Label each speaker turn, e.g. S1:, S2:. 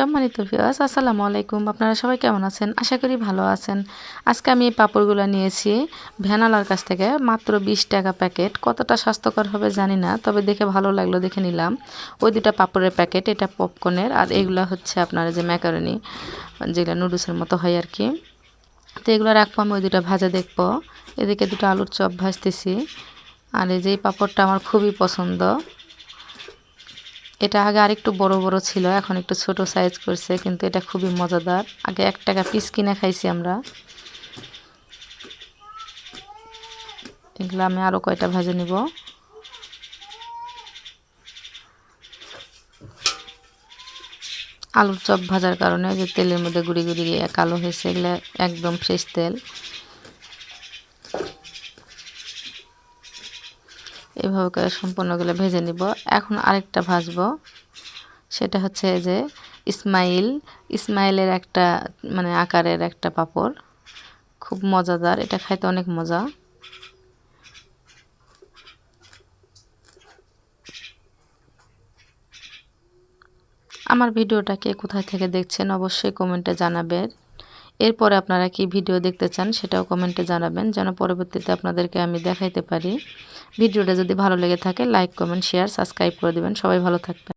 S1: সম্মানিত ভিউয়ার্স আসসালামু আলাইকুম। আপনারা সবাই কেমন আছেন? আশা করি ভালো আছেন। আজকে আমি এই পাঁপড়গুলো নিয়েছি। ভ্যানালার কাছ থেকে মাত্র বিশ টাকা প্যাকেট। কতটা স্বাস্থ্যকর হবে জানি না, তবে দেখে ভালো লাগল দেখে নিলাম। ওই দুটা পাঁপড়ের প্যাকেট, এটা পপকর্নের আর এগুলো হচ্ছে আপনার যে ম্যাকারনি যেগুলো নুডলসের মতো হয় আর কি। তো এগুলো রাখব, আমি ওই দুটা ভাজা দেখব। এদিকে দুটো আলুর চপ ভাজতেছি। আর এই যে পাঁপড়টা আমার খুবই পছন্দ। এটা আগে আরেকটু বড় বড় ছিল, এখন একটু ছোট সাইজ করছে, কিন্তু এটা খুবই মজাদার। আগে এক টাকা পিস কিনে খাইছি আমরা। এগুলো আমি আরও কয়টা ভাজে নিব? আলুর চপ ভাজার কারণে যে তেলের মধ্যে গুড়ি গুড়ি কালো হয়েছে, এগুলো একদম ফ্রেশ তেল। এভাবে করে সম্পূর্ণগুলো ভেজে নিব। এখন আরেকটা ভাজবো। সেটা হচ্ছে যে ইসমাইল। ইসমাইলের একটা মানে আকারের একটা পাপড়। খুব মজাদার। এটা খাইতে অনেক মজা। আমার ভিডিওটা কে কোথায় থেকে দেখছেন অবশ্যই কমেন্টে জানাবেন। এরপরে আপনারা কি ভিডিও দেখতে চান সেটাও কমেন্টে জানাবেন। যেন পরবর্তীতে আপনাদেরকে আমি দেখাইতে পারি। ভিডিওটা যদি ভালো লেগে থাকে লাইক কমেন্ট শেয়ার সাবস্ক্রাইব করে দেবেন। সবাই ভালো থাকবেন।